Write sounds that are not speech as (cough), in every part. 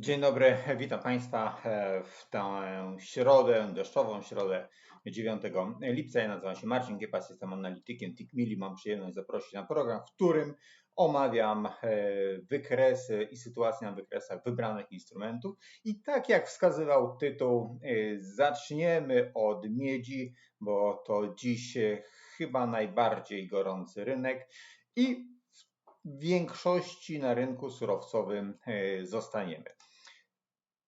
Dzień dobry, witam Państwa e, w tę środę, deszczową środę 9 lipca. Ja nazywam się Marcin Kiepas, jestem analitykiem TICMILI. Mam przyjemność zaprosić na program, w którym omawiam e, wykresy i sytuację na wykresach wybranych instrumentów. I tak jak wskazywał tytuł, e, zaczniemy od miedzi, bo to dziś chyba najbardziej gorący rynek. I w większości na rynku surowcowym zostaniemy.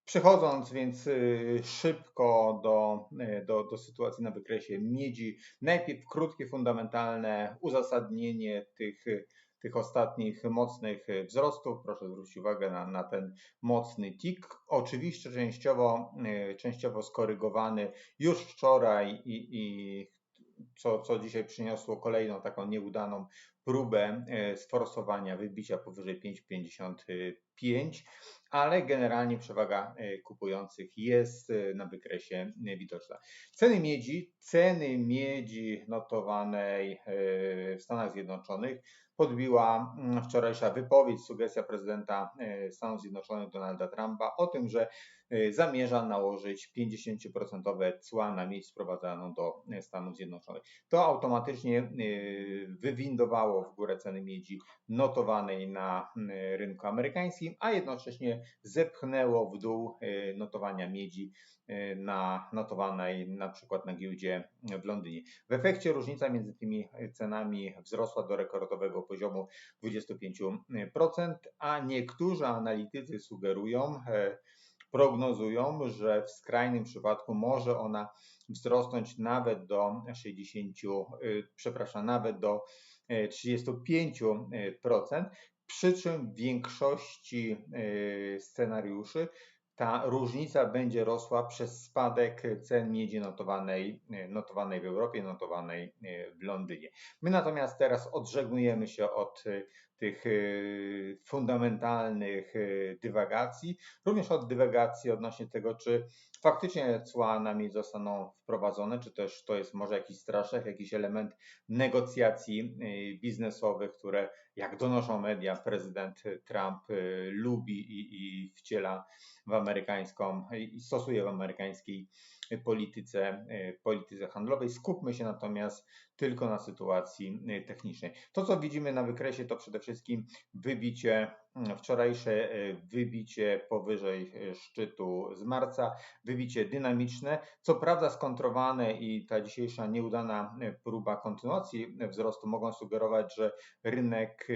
Przechodząc więc y, szybko do, y, do, do, sytuacji na wykresie miedzi, najpierw krótkie, fundamentalne uzasadnienie tych, tych ostatnich mocnych wzrostów. Proszę zwrócić uwagę na, na ten mocny tik. Oczywiście częściowo, y, częściowo skorygowany już wczoraj i, i co, co dzisiaj przyniosło kolejną taką nieudaną próbę sforsowania wybicia powyżej 5,55 ale generalnie przewaga e, kupujących jest e, na wykresie e, widoczna. Ceny miedzi, ceny miedzi notowanej w Stanach Zjednoczonych podbiła mm, wczorajsza wypowiedź, sugestia prezydenta Stanów Zjednoczonych Donalda Trumpa o tym, że zamierza nałożyć 50% cła na miedź sprowadzaną do Stanów Zjednoczonych. To automatycznie wywindowało w górę ceny miedzi notowanej na rynku amerykańskim, a jednocześnie zepchnęło w dół e, notowania miedzi e, na notowanej na przykład na giełdzie w Londynie. W efekcie różnica między tymi cenami wzrosła do rekordowego poziomu 25%, a niektórzy analitycy sugerują, e, prognozują, że w skrajnym przypadku może ona wzrosnąć nawet do 60, przepraszam, nawet do 35%, przy czym w większości scenariuszy ta różnica będzie rosła przez spadek cen miedzi notowanej, notowanej w Europie, notowanej y, w Londynie. My natomiast teraz odżegnujemy się od tych fundamentalnych dywagacji, również od dywagacji odnośnie tego, czy faktycznie cła na miedź zostaną wprowadzone, czy też to jest może jakiś straszek, jakiś element negocjacji biznesowych, które jak donoszą media, prezydent Trump y, lubi i, i wciela w amerykańską i stosuje w amerykańskiej polityce, y, polityce handlowej. Skupmy się natomiast tylko na sytuacji y, technicznej. To, co widzimy na wykresie, to przede wszystkim wybicie, wczorajsze wybicie powyżej szczytu z marca, wybicie dynamiczne, co prawda skontrowane i ta dzisiejsza nieudana próba kontynuacji wzrostu mogą sugerować, że rynek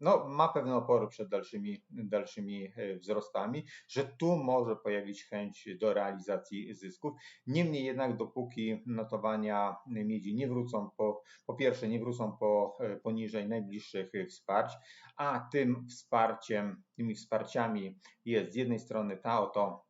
no, ma pewne opory przed dalszymi, dalszymi y, wzrostami, że tu może pojawić chęć do realizacji zysków. Niemniej jednak, dopóki notowania miedzi nie wrócą po, po pierwsze, nie wrócą po, y, poniżej najbliższych wsparć, a tym wsparciem, tymi wsparciami jest z jednej strony ta oto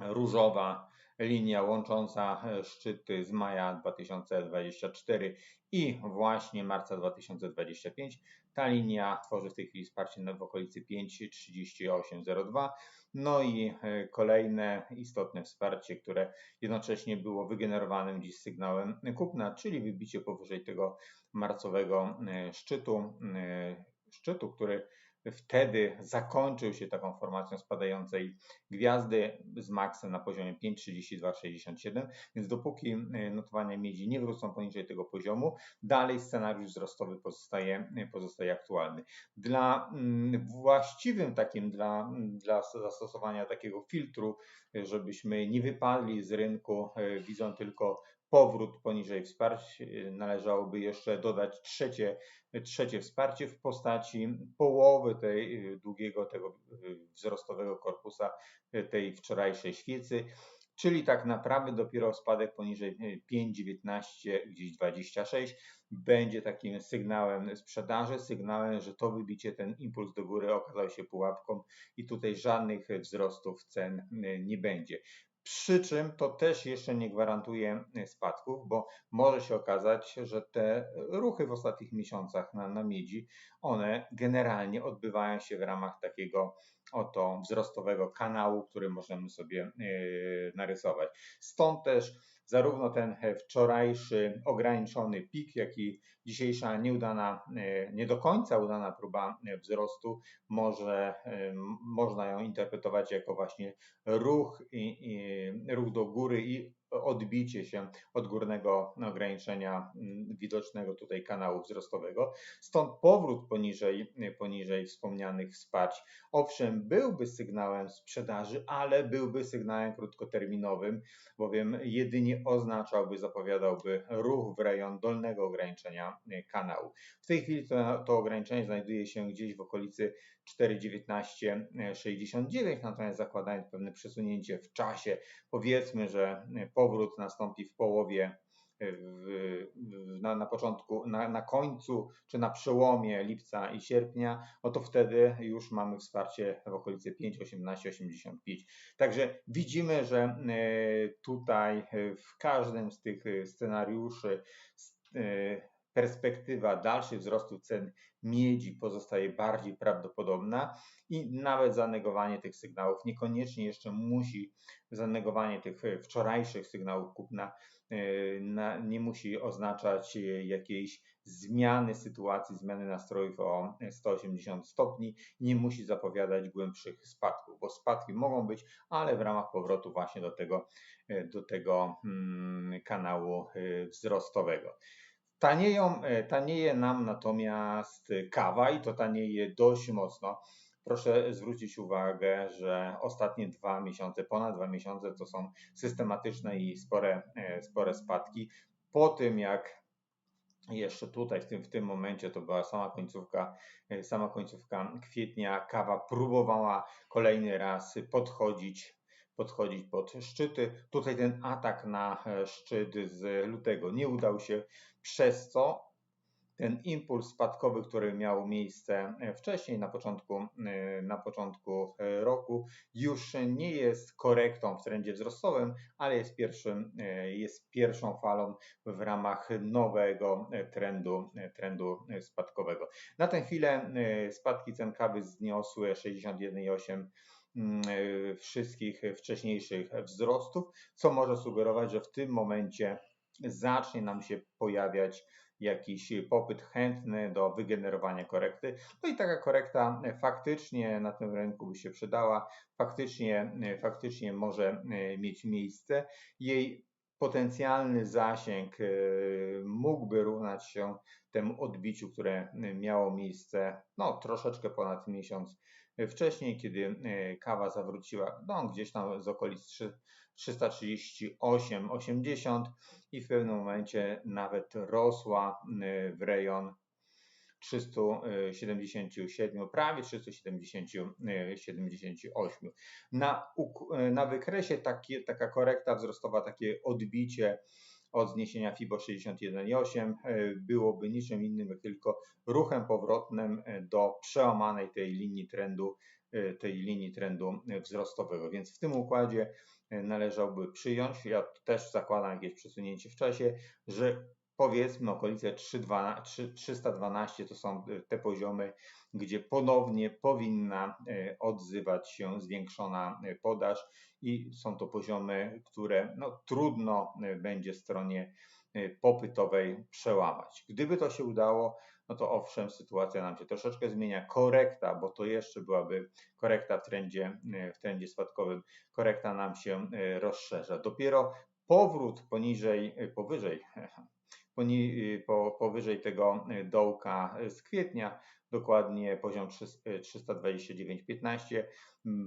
różowa linia łącząca szczyty z maja 2024 i właśnie marca 2025. Ta linia tworzy w tej chwili wsparcie w okolicy 5,3802. No i e, kolejne istotne wsparcie, które jednocześnie było wygenerowanym dziś sygnałem kupna, czyli wybicie powyżej tego marcowego e, szczytu, e, szczytu, który Wtedy zakończył się taką formacją spadającej gwiazdy z maksem na poziomie 5,3267, więc dopóki y, notowania miedzi nie wrócą poniżej tego poziomu, dalej scenariusz wzrostowy pozostaje, pozostaje aktualny. Dla mm, właściwym takim, dla, dla zastosowania takiego filtru, żebyśmy nie wypadli z rynku, y, widzą tylko powrót poniżej wsparć. Należałoby jeszcze dodać trzecie, trzecie wsparcie w postaci połowy tej długiego tego wzrostowego korpusa tej wczorajszej świecy. Czyli tak naprawdę dopiero spadek poniżej 5,19, gdzieś 26 będzie takim sygnałem sprzedaży, sygnałem, że to wybicie, ten impuls do góry okazał się pułapką i tutaj żadnych wzrostów cen nie będzie. Przy czym to też jeszcze nie gwarantuje e, spadków, bo może się okazać, że te ruchy w ostatnich miesiącach na, na miedzi, one generalnie odbywają się w ramach takiego oto wzrostowego kanału, który możemy sobie narysować. Stąd też zarówno ten wczorajszy ograniczony pik, jak i dzisiejsza nieudana, nie do końca udana próba wzrostu może, można ją interpretować jako właśnie ruch, ruch do góry i odbicie się od górnego ograniczenia widocznego tutaj kanału wzrostowego. Stąd powrót poniżej, poniżej wspomnianych wsparć. Owszem, byłby sygnałem sprzedaży, ale byłby sygnałem krótkoterminowym, bowiem jedynie oznaczałby, zapowiadałby ruch w rejon dolnego ograniczenia kanału. W tej chwili to, to ograniczenie znajduje się gdzieś w okolicy 4,1969, natomiast zakładając pewne przesunięcie w czasie, powiedzmy, że powrót nastąpi w połowie w, na, na początku, na, na końcu czy na przełomie lipca i sierpnia, no to wtedy już mamy wsparcie w okolicy 5,1885. Także widzimy, że e, tutaj w każdym z tych scenariuszy e, perspektywa dalszych wzrostu cen miedzi pozostaje bardziej prawdopodobna i nawet zanegowanie tych sygnałów niekoniecznie jeszcze musi, zanegowanie tych wczorajszych sygnałów kupna e, nie musi oznaczać jakiejś zmiany sytuacji, zmiany nastrojów o 180 stopni, nie musi zapowiadać głębszych spadków, bo spadki mogą być, ale w ramach powrotu właśnie do tego, do tego hmm, kanału wzrostowego. Tanieją, tanieje nam natomiast kawa i to tanieje dość mocno. Proszę zwrócić uwagę, że ostatnie dwa miesiące, ponad dwa miesiące to są systematyczne i spore, e, spore spadki. Po tym jak jeszcze tutaj w tym, w tym momencie to była sama końcówka, e, sama końcówka kwietnia, kawa próbowała kolejny raz podchodzić podchodzić pod szczyty. Tutaj ten atak na e, szczyt z lutego nie udał się, przez co ten impuls spadkowy, który miał miejsce e, wcześniej, na początku, e, na początku roku, już nie jest korektą w trendzie wzrostowym, ale jest, pierwszym, jest pierwszą falą w ramach nowego trendu, trendu spadkowego. Na tę chwilę spadki cen kawy zniosły 61,8 Mm, e, wszystkich wcześniejszych wzrostów, co może sugerować, że w tym momencie zacznie nam się pojawiać jakiś popyt chętny do wygenerowania korekty. No i taka korekta faktycznie na tym rynku by się przydała, faktycznie, faktycznie może mieć miejsce. Jej potencjalny zasięg e, mógłby równać się temu odbiciu, które miało miejsce no, troszeczkę ponad miesiąc Wcześniej, kiedy kawa zawróciła no, gdzieś tam z okolic 338,80 i w pewnym momencie nawet rosła w rejon 377, prawie 378. Na, na wykresie takie, taka korekta wzrostowa, takie odbicie od zniesienia FIBO 61,8 e, byłoby niczym innym jak tylko ruchem powrotnym e, do przełamanej tej linii trendu, e, tej linii trendu wzrostowego. Więc w tym układzie należałoby przyjąć, ja też zakładam jakieś przesunięcie w czasie, że powiedzmy okolice 312 to są te poziomy, gdzie ponownie powinna odzywać się zwiększona podaż i są to poziomy, które no, trudno będzie stronie popytowej przełamać. Gdyby to się udało, no to owszem, sytuacja nam się troszeczkę zmienia. Korekta, bo to jeszcze byłaby korekta w trendzie, w trendzie spadkowym, korekta nam się rozszerza. Dopiero powrót poniżej, powyżej, (laughs) powyżej tego dołka z kwietnia dokładnie poziom 329,15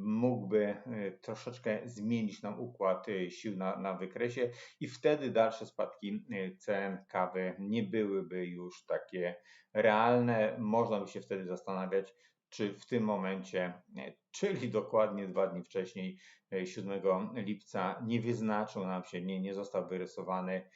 mógłby e, troszeczkę zmienić nam układ sił na, na wykresie i wtedy dalsze spadki cen kawy nie byłyby już takie realne. Można by się wtedy zastanawiać, czy w tym momencie, czyli dokładnie dwa dni wcześniej, 7 lipca, nie wyznaczył nam się, nie, nie został wyrysowany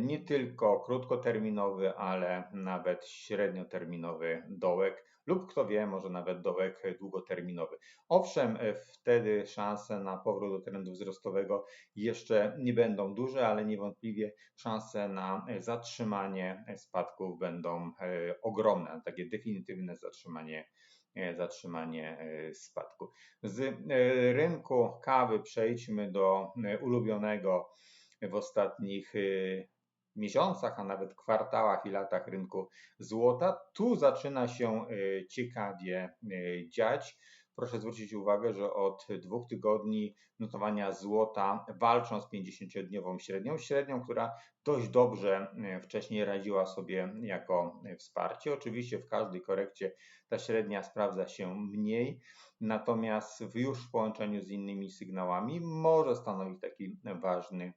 nie tylko krótkoterminowy, ale nawet średnioterminowy dołek lub kto wie, może nawet dołek długoterminowy. Owszem, wtedy szanse na powrót do trendu wzrostowego jeszcze nie będą duże, ale niewątpliwie szanse na zatrzymanie spadków będą e, ogromne, takie definitywne zatrzymanie zatrzymanie spadku. Z rynku kawy przejdźmy do ulubionego w ostatnich miesiącach, a nawet kwartałach i latach rynku złota. Tu zaczyna się ciekawie dziać. Proszę zwrócić uwagę, że od dwóch tygodni notowania złota walczą z 50-dniową średnią, średnią, która dość dobrze wcześniej radziła sobie jako wsparcie. Oczywiście w każdej korekcie ta średnia sprawdza się mniej, natomiast już w połączeniu z innymi sygnałami może stanowić taki ważny,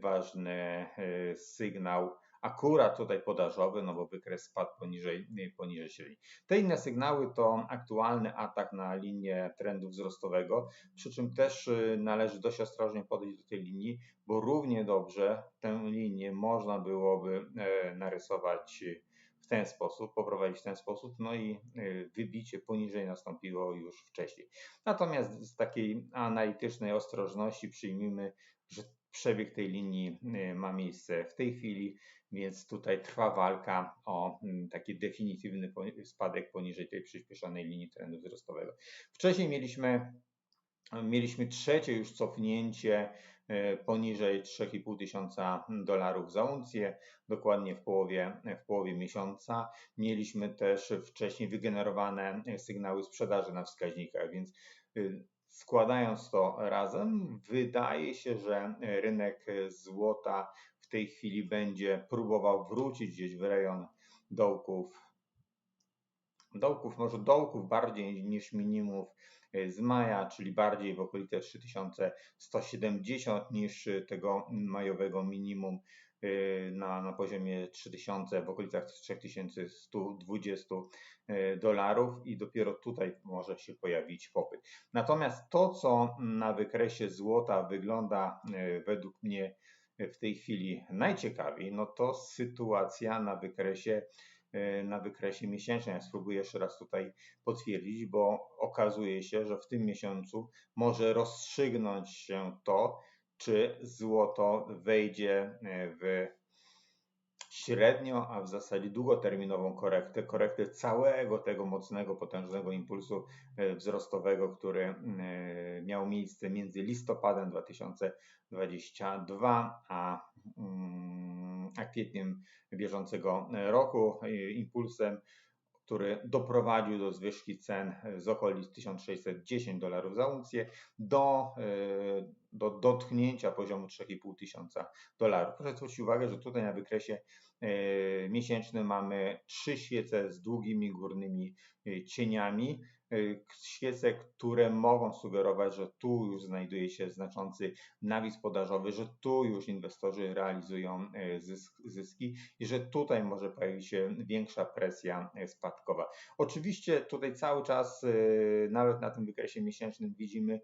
ważny e, sygnał akurat tutaj podażowy, no bo wykres spadł poniżej, poniżej średniej. Te inne sygnały to aktualny atak na linię trendu wzrostowego, przy czym też należy dość ostrożnie podejść do tej linii, bo równie dobrze tę linię można byłoby e, narysować w ten sposób, poprowadzić w ten sposób, no i wybicie poniżej nastąpiło już wcześniej. Natomiast z takiej analitycznej ostrożności przyjmijmy, że przebieg tej linii y, ma miejsce w tej chwili, więc tutaj trwa walka o mm, taki definitywny spadek poniżej tej przyspieszonej linii trendu wzrostowego. Wcześniej mieliśmy, mieliśmy trzecie już cofnięcie y, poniżej 3,5 tysiąca dolarów za uncję, dokładnie w połowie, w połowie miesiąca. Mieliśmy też wcześniej wygenerowane sygnały sprzedaży na wskaźnikach, więc Składając to razem, wydaje się, że rynek złota w tej chwili będzie próbował wrócić gdzieś w rejon dołków, dołków, może dołków bardziej niż minimów z maja, czyli bardziej w okolice 3170 niż tego majowego minimum na, na poziomie 3000, w okolicach 3120 y, dolarów i dopiero tutaj może się pojawić popyt. Natomiast to, co na wykresie złota wygląda y, według mnie w tej chwili najciekawiej, no to sytuacja na wykresie na wykresie miesięcznym. Ja spróbuję jeszcze raz tutaj potwierdzić, bo okazuje się, że w tym miesiącu może rozstrzygnąć się to, czy złoto wejdzie e, w średnio, a w zasadzie długoterminową korektę, korektę całego tego mocnego, potężnego impulsu e, wzrostowego, który e, miał miejsce między listopadem 2022 a, mm, a kwietniem bieżącego roku. Impulsem który doprowadził do zwyżki cen z okolic 1610 dolarów za uncję do, e, do dotknięcia poziomu 3500 tysiąca dolarów. Proszę zwrócić uwagę, że tutaj na wykresie e, miesięcznym mamy trzy świece z długimi górnymi e, cieniami. Y, świece, które mogą sugerować, że tu już znajduje się znaczący nawis podażowy, że tu już inwestorzy realizują y, zyski i że tutaj może pojawić się większa presja spadkowa. Oczywiście tutaj cały czas, nawet na tym wykresie miesięcznym, widzimy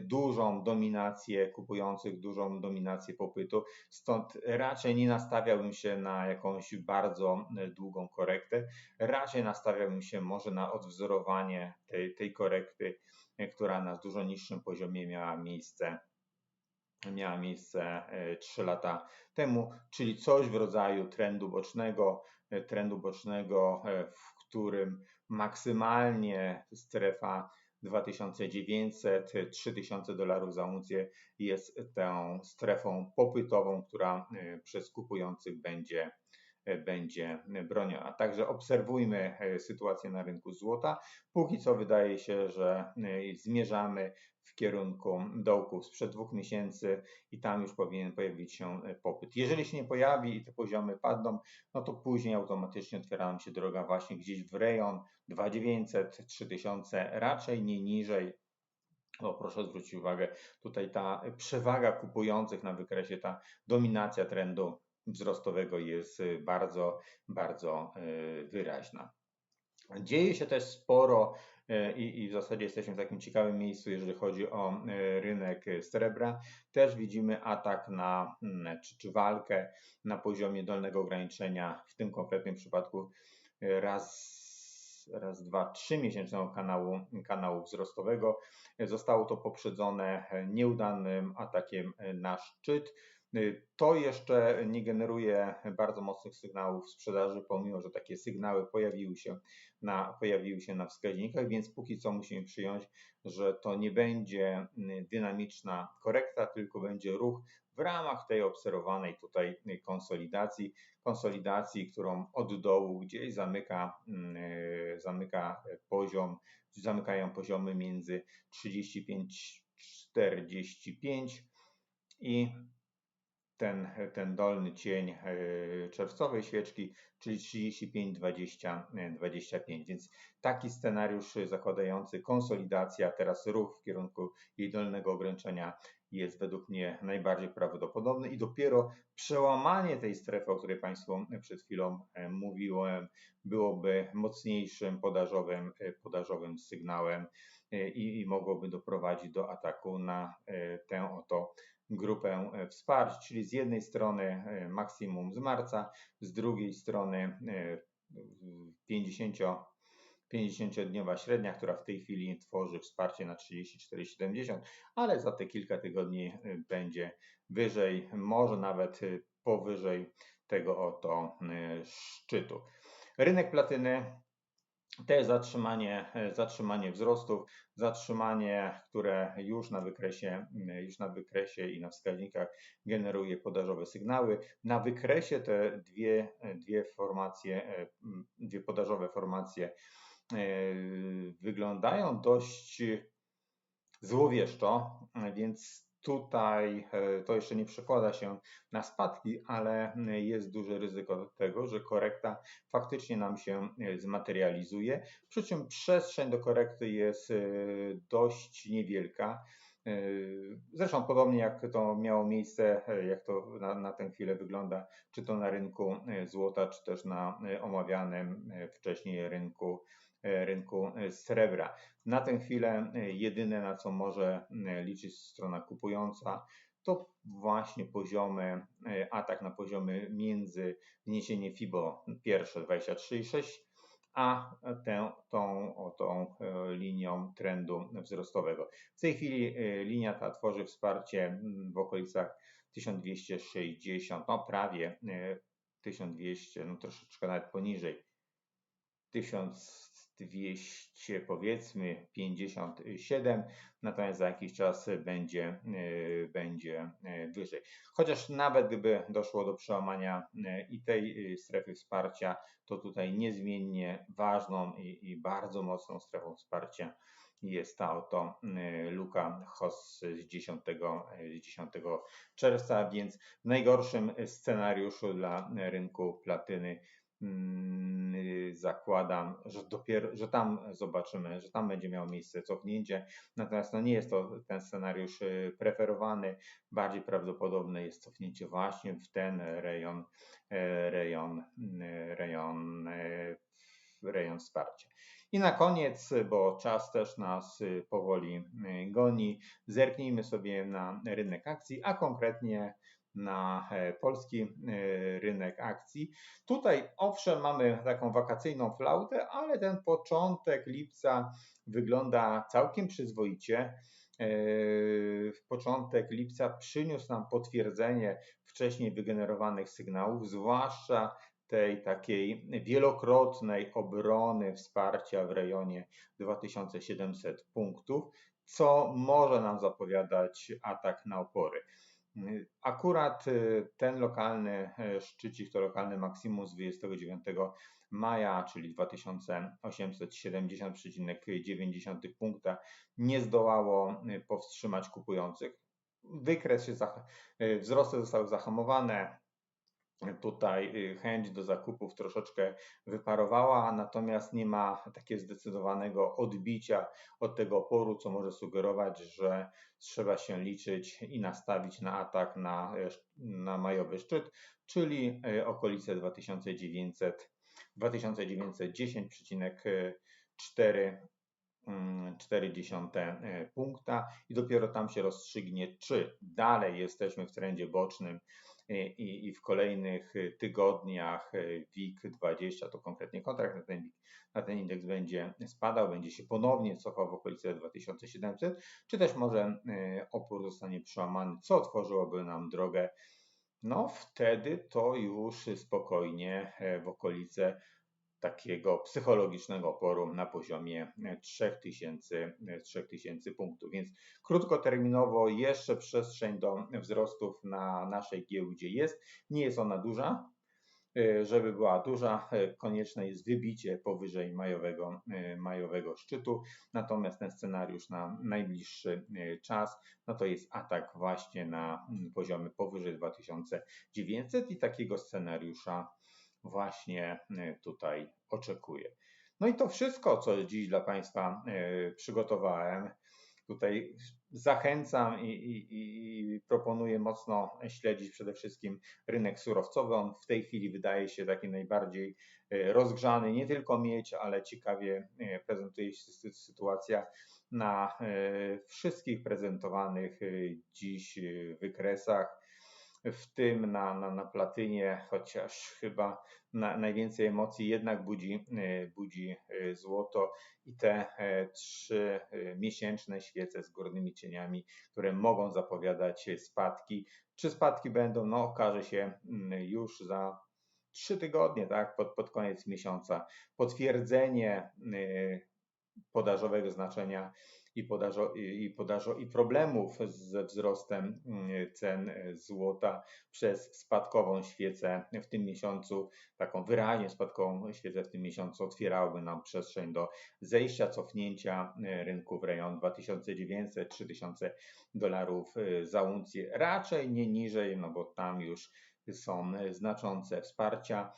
dużą dominację kupujących, dużą dominację popytu, stąd raczej nie nastawiałbym się na jakąś bardzo długą korektę, raczej nastawiałbym się może na odwzorowanie tej, tej korekty, e, która na dużo niższym poziomie miała miejsce miała miejsce 3 e, lata temu, czyli coś w rodzaju trendu bocznego, e, trendu bocznego, w którym maksymalnie strefa 2900-3000 dolarów za uncję jest tą strefą popytową, która przez kupujących będzie będzie broniona. Także obserwujmy e, sytuację na rynku złota. Póki co wydaje się, że e, zmierzamy w kierunku dołków sprzed dwóch miesięcy i tam już powinien pojawić się e, popyt. Jeżeli się nie pojawi i te poziomy padną, no to później automatycznie otwiera nam się droga właśnie gdzieś w rejon 2900, 3000, raczej nie niżej, no, proszę zwrócić uwagę, tutaj ta przewaga kupujących na wykresie, ta dominacja trendu wzrostowego jest y, bardzo, bardzo y, wyraźna. Dzieje się też sporo y, i, i, w zasadzie jesteśmy w takim ciekawym miejscu, jeżeli chodzi o rynek srebra. Też widzimy atak na, mm, czy, czy walkę na poziomie dolnego ograniczenia, w tym konkretnym przypadku raz raz, dwa, trzy miesięcznego kanału, kanału wzrostowego. Zostało to poprzedzone nieudanym atakiem na szczyt. To jeszcze nie generuje bardzo mocnych sygnałów sprzedaży, pomimo że takie sygnały pojawiły się na, pojawiły się na wskaźnikach, więc póki co musimy przyjąć, że to nie będzie dynamiczna korekta, tylko będzie ruch w ramach tej obserwowanej tutaj konsolidacji, konsolidacji, którą od dołu gdzieś zamyka, zamyka poziom, zamykają poziomy między 35-45 i ten, ten dolny cień e, czerwcowej świeczki, czyli 35, 20, 25. Więc taki scenariusz zakładający konsolidacja, teraz ruch w kierunku jej dolnego ograniczenia jest według mnie najbardziej prawdopodobny i dopiero przełamanie tej strefy, o której Państwu przed chwilą e, mówiłem, byłoby mocniejszym podażowym, e, podażowym sygnałem i, i mogłoby doprowadzić do ataku na tę oto grupę e, wsparć, czyli z jednej strony e, maksimum z marca, z drugiej strony 50 e, 50-dniowa średnia, która w tej chwili tworzy wsparcie na 34,70, ale za te kilka tygodni będzie wyżej, może nawet powyżej tego oto szczytu. Rynek platyny też zatrzymanie, zatrzymanie wzrostów, zatrzymanie, które już na wykresie, już na wykresie i na wskaźnikach generuje podażowe sygnały. Na wykresie te dwie, dwie formacje, dwie podażowe formacje wyglądają dość złowieszczo, więc Tutaj e, to jeszcze nie przekłada się na spadki, ale jest duże ryzyko tego, że korekta faktycznie nam się e, zmaterializuje. Przy czym przestrzeń do korekty jest e, dość niewielka. Zresztą podobnie jak to miało miejsce, jak to na, na tę chwilę wygląda, czy to na rynku złota, czy też na omawianym wcześniej rynku rynku e, srebra. Na tę chwilę e, jedyne, na co może liczyć strona kupująca, to właśnie poziomy, atak na poziomy między wniesienie FIBO pierwsze 23,6 a tę, tą, o, tą linią trendu wzrostowego. W tej chwili linia ta tworzy wsparcie w okolicach 1260, no prawie 1200, no troszeczkę nawet poniżej 1000 200 powiedzmy 57, natomiast za jakiś czas będzie, e, będzie e, wyżej. Chociaż nawet gdyby doszło do przełamania e, i tej strefy wsparcia, to tutaj niezmiennie ważną i, i bardzo mocną strefą wsparcia jest ta oto luka HOS z 10, z 10 czerwca, więc w najgorszym scenariuszu dla rynku platyny y, zakładam, że dopiero, że tam zobaczymy, że tam będzie miało miejsce cofnięcie. Natomiast no nie jest to ten scenariusz y, preferowany. Bardziej prawdopodobne jest cofnięcie właśnie w ten rejon, rejon, y, rejon, e, rejon wsparcia. I na koniec, bo czas też nas powoli goni, zerknijmy sobie na rynek akcji, a konkretnie na e, polski e, rynek akcji. Tutaj owszem mamy taką wakacyjną flautę, ale ten początek lipca wygląda całkiem przyzwoicie. E, w początek lipca przyniósł nam potwierdzenie wcześniej wygenerowanych sygnałów, zwłaszcza tej takiej wielokrotnej obrony wsparcia w rejonie 2700 punktów, co może nam zapowiadać atak na opory. Akurat y, ten lokalny y, szczycik to lokalny maksimum z 29 maja, czyli 2870,9 punkta, nie zdołało y, powstrzymać kupujących. Wykres się, wzrosty zostały zahamowane, tutaj y, chęć do zakupów troszeczkę wyparowała, natomiast nie ma takiego zdecydowanego odbicia od tego oporu, co może sugerować, że trzeba się liczyć i nastawić na atak na, na majowy szczyt, czyli y, okolice 2900, 2910,4 0,4 y, punkta i dopiero tam się rozstrzygnie, czy dalej jesteśmy w trendzie bocznym i, i w kolejnych y, tygodniach y, WIG20, to konkretnie kontrakt na ten, na ten indeks będzie spadał, będzie się ponownie cofał w okolice 2700, czy też może y, opór zostanie przełamany, co otworzyłoby nam drogę. No wtedy to już spokojnie e, w okolice takiego psychologicznego oporu na poziomie 3000, 3000 punktów. Więc krótkoterminowo jeszcze przestrzeń do wzrostów na naszej giełdzie jest. Nie jest ona duża, E, żeby była duża, e, konieczne jest wybicie powyżej majowego, e, majowego szczytu. Natomiast ten scenariusz na najbliższy czas, no to jest atak właśnie na poziomie powyżej 2900 i takiego scenariusza właśnie tutaj oczekuję. No i to wszystko, co dziś dla Państwa przygotowałem. Tutaj zachęcam i, i, i, proponuję mocno śledzić przede wszystkim rynek surowcowy. On w tej chwili wydaje się taki najbardziej e, rozgrzany. Nie tylko mieć, ale ciekawie prezentuje się sytuacja na wszystkich prezentowanych dziś wykresach w tym na, na, na platynie, chociaż chyba na, najwięcej emocji jednak budzi, e, budzi e, złoto i te e, trzy miesięczne świece z górnymi cieniami, które mogą zapowiadać spadki. Czy spadki będą? No, okaże się mm, już za trzy tygodnie, tak, pod, pod koniec miesiąca. Potwierdzenie podażowego znaczenia i, podażo, i, podażo, i problemów ze wzrostem mm, cen złota przez spadkową świecę w tym miesiącu, taką wyraźnie spadkową świecę w tym miesiącu otwierałoby nam przestrzeń do zejścia, cofnięcia e, rynku w rejon 2900-3000 dolarów e, za uncję, raczej nie niżej, no bo tam już są znaczące wsparcia.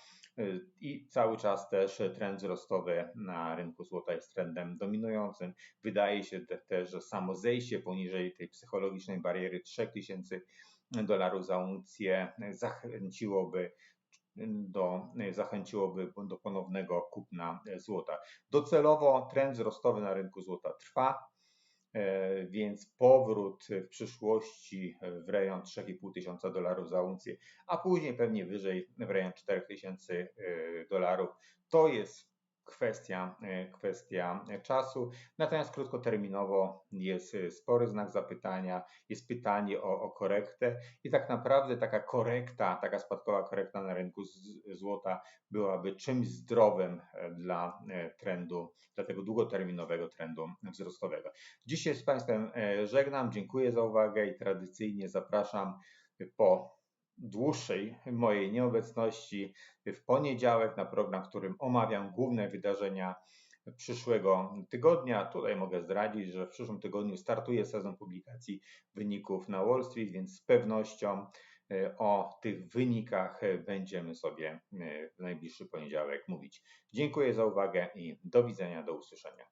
I cały czas też trend wzrostowy na rynku złota jest trendem dominującym. Wydaje się też, że samo zejście poniżej tej psychologicznej bariery 3000 dolarów za uncję zachęciłoby do, zachęciłoby do ponownego kupna złota. Docelowo trend wzrostowy na rynku złota trwa. E, więc powrót w przyszłości w rejon 3,5 tysiąca dolarów za uncję, a później pewnie wyżej w rejon 4 tysięcy e, dolarów. To jest kwestia, e, kwestia czasu. Natomiast krótkoterminowo jest spory znak zapytania, jest pytanie o, o korektę i tak naprawdę taka korekta, taka spadkowa korekta na rynku złota byłaby czymś zdrowym e, dla e, trendu, dla tego długoterminowego trendu wzrostowego. Dzisiaj z Państwem żegnam, dziękuję za uwagę i tradycyjnie zapraszam po dłuższej mojej nieobecności w poniedziałek na program, w którym omawiam główne wydarzenia przyszłego tygodnia. Tutaj mogę zdradzić, że w przyszłym tygodniu startuje sezon publikacji wyników na Wall Street, więc z pewnością e, o tych wynikach będziemy sobie e, w najbliższy poniedziałek mówić. Dziękuję za uwagę i do widzenia, do usłyszenia.